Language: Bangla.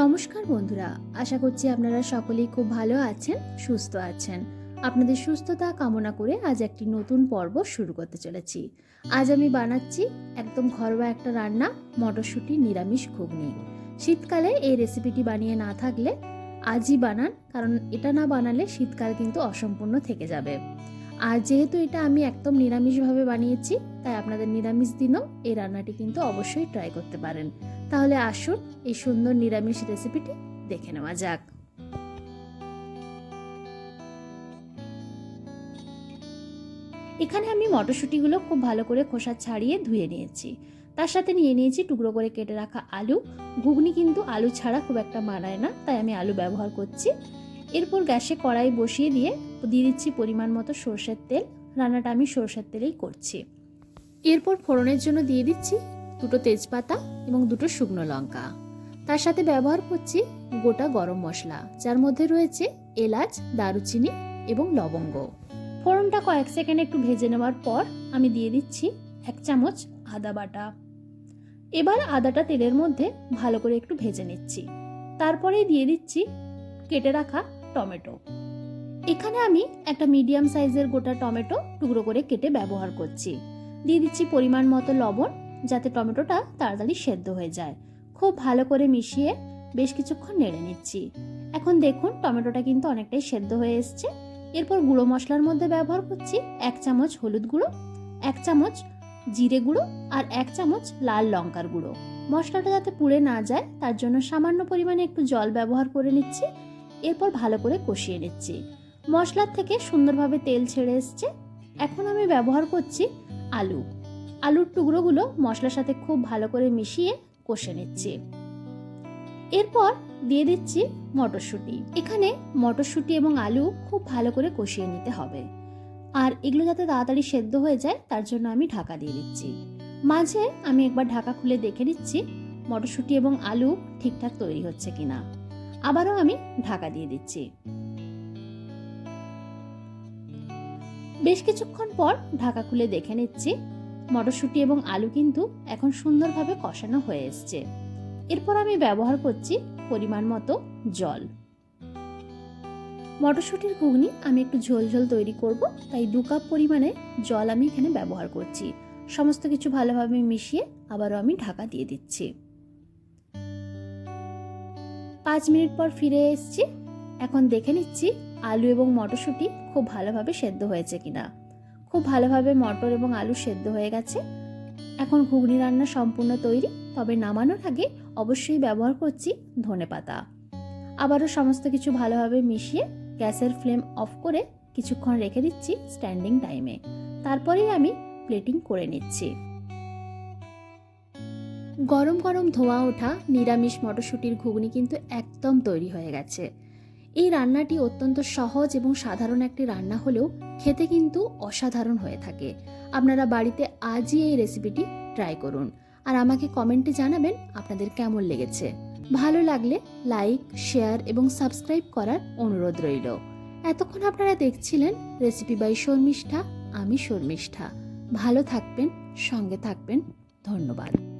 নমস্কার বন্ধুরা, আশা করছি আপনারা সকলেই খুব ভালো আছেন, সুস্থ আছেন। আপনাদের সুস্থতা কামনা করে আজ একটি নতুন পর্ব শুরু করতে চলেছি। আজ আমি বানাচ্ছি একদম ঘরোয়া একটা রান্না, মটরশুঁটি, নিরামিষ ঘুগনি। শীতকালে এই রেসিপিটি বানিয়ে না থাকলে আজই বানান, কারণ এটা না বানালে শীতকাল কিন্তু অসম্পূর্ণ থেকে যাবে। আর যেহেতু এটা আমি একদম নিরামিষভাবে বানিয়েছি, তাই আপনাদের নিরামিষ দিনও এই রান্নাটি কিন্তু অবশ্যই ট্রাই করতে পারেন। তাহলে আসুন এই সুন্দর নিরামিষ রেসিপিটি দেখে নেওয়া যাক। এখানে আমি মটরশুঁটিগুলো খুব ভালো করে খোসা ছাড়িয়ে ধুয়ে নিয়েছি। তার সাথে নিয়ে নিয়েছি টুকরো করে কেটে রাখা আলু। ঘুগনি কিন্তু আলু ছাড়া খুব একটা মানায় না, তাই আমি আলু ব্যবহার করছি। এরপর গ্যাসে কড়াই বসিয়ে দিয়ে দিয়ে দিচ্ছি পরিমাণ মতো সর্ষের তেল। রান্নাটা আমি সর্ষের তেলেই করছি। এরপর ফোড়নের জন্য দিয়ে দিচ্ছি দুটো তেজপাতা এবং দুটো শুকনো লঙ্কা। তার সাথে ব্যবহার করছি গোটা গরম মশলা, যার মধ্যে রয়েছে এলাচ, দারুচিনি এবং লবঙ্গ। ফোড়নটা কয়েক সেকেন্ড একটু ভেজে নেওয়ার পর আমি দিয়ে দিচ্ছি এক চামচ আদা বাটা। এবার আদাটা তেলের মধ্যে ভালো করে একটু ভেজে নিচ্ছি। তারপরে দিয়ে দিচ্ছি কেটে রাখা টমেটো। এখানে আমি একটা মিডিয়াম সাইজের গোটা টমেটো টুকরো করে কেটে ব্যবহার করছি। দিয়ে দিচ্ছি পরিমাণ মতো লবণ, যাতে টমেটোটা তাড়াতাড়ি সেদ্ধ হয়ে যায়। খুব ভালো করে মিশিয়ে বেশ কিছুক্ষণ নেড়ে নিচ্ছি। এখন দেখুন, টমেটোটা কিন্তু অনেকটাই সেদ্ধ হয়ে এসছে। এরপর গুঁড়ো মশলার মধ্যে ব্যবহার করছি এক চামচ হলুদ গুঁড়ো, এক চামচ জিরে গুঁড়ো আর এক চামচ লাল লঙ্কার গুঁড়ো। মশলাটা যাতে পুড়ে না যায়, তার জন্য সামান্য পরিমাণে একটু জল ব্যবহার করে নিচ্ছি। এরপর ভালো করে কষিয়ে নিচ্ছি। মশলার থেকে সুন্দরভাবে তেল ছেড়ে এসছে। এখন আমি ব্যবহার করছি আলু। আলুর টুকরোগুলো মশলার সাথে খুব ভালো করে মিশিয়ে কষে নিচ্ছি। এরপর দিয়ে দিচ্ছি মটরশুঁটি। এখানে মটরশুঁটি এবং আলু খুব ভালো করে কষিয়ে নিতে হবে। আর এগুলো যাতে তাড়াতাড়ি সেদ্ধ হয়ে যায়, তার জন্য আমি ঢাকা দিয়ে দিচ্ছি। মাঝে আমি একবার ঢাকা খুলে দেখে নিচ্ছি মটরশুঁটি এবং আলু ঠিকঠাক তৈরি হচ্ছে কিনা। আবারও আমি ঢাকা দিয়ে দিচ্ছি। বেশ কিছুক্ষণ পর ঢাকা খুলে দেখে নিচ্ছি, মটরশুঁটি এবং আলু কিন্তু এখন সুন্দরভাবে কষানো হয়ে এসছে। এরপর আমি ব্যবহার করছি পরিমাণ মতো জল। মটরশুঁটির ঘুগনি আমি একটু ঝোল ঝোল তৈরি করব, তাই দু কাপ পরিমাণে জল আমি এখানে ব্যবহার করছি। সমস্ত কিছু ভালোভাবে মিশিয়ে আবারও আমি ঢাকা দিয়ে দিচ্ছি। পাঁচ মিনিট পর ফিরে এসছি। এখন দেখে নিচ্ছি আলু এবং মটরশুঁটি খুব ভালোভাবে সেদ্ধ হয়েছে কিনা। খুব ভালোভাবে মটর এবং আলু সেদ্ধ হয়ে গেছে। এখন ঘুগনি রান্না সম্পূর্ণ তৈরি, তবে নামানোর আগে অবশ্যই ব্যবহার করছি ধনে পাতা। আবারও সমস্ত কিছু ভালোভাবে মিশিয়ে গ্যাসের ফ্লেম অফ করে কিছুক্ষণ রেখে দিচ্ছি স্ট্যান্ডিং টাইমে। তারপরেই আমি প্লেটিং করে নিচ্ছি। গরম গরম ধোয়া ওঠা নিরামিষ মটরশুঁটির ঘুগনি কিন্তু একদম তৈরি হয়ে গেছে। এই রান্নাটি অত্যন্ত সহজ এবং সাধারণ একটি রান্না হলেও খেতে কিন্তু অসাধারণ হয়ে থাকে। আপনারা বাড়িতে আজই এই রেসিপিটি ট্রাই করুন। আর আমাকে কমেন্টে জানাবেন আপনাদের কেমন লেগেছে। ভালো লাগলে লাইক, শেয়ার এবং সাবস্ক্রাইব করার অনুরোধ রইল। এতক্ষণ আপনারা দেখছিলেন রেসিপি বাই শর্মিষ্ঠা, আমি শর্মিষ্ঠা। ভালো থাকবেন, সঙ্গে থাকবেন। ধন্যবাদ।